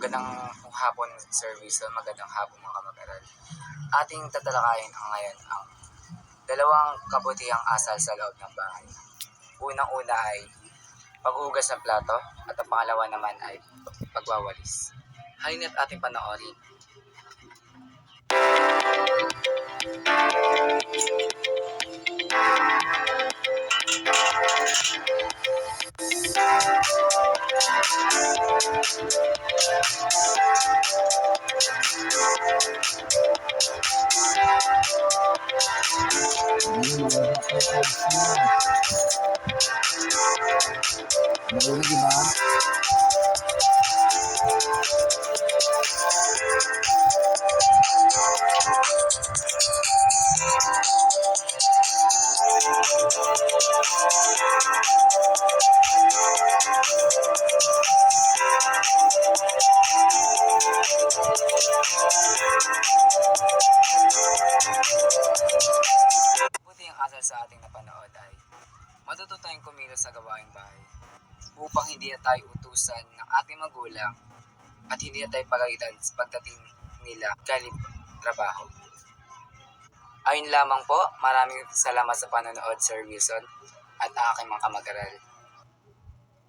Magandang hapon, Sir Wilson. Magandang hapon, mga kamag-aral. Ating tatalakayin ang ngayon ang dalawang kabutihang asal sa loob ng bahay. Unang-una ay paghuhugas ng plato at ang pangalawa naman ay pagwawalis. Halina't ating panoorin. Nahuli, di ba? Buti ang asal sa ating napanood ay matuto tayong kumilos sa gawaing bahay upang hindi na tayo utusan ng ating magulang at hindi na tayo pagalitan sa pagdating nila galing trabaho. Ayun lamang po, maraming salamat sa panonood Sir Wilson at aking mga kamag-aral.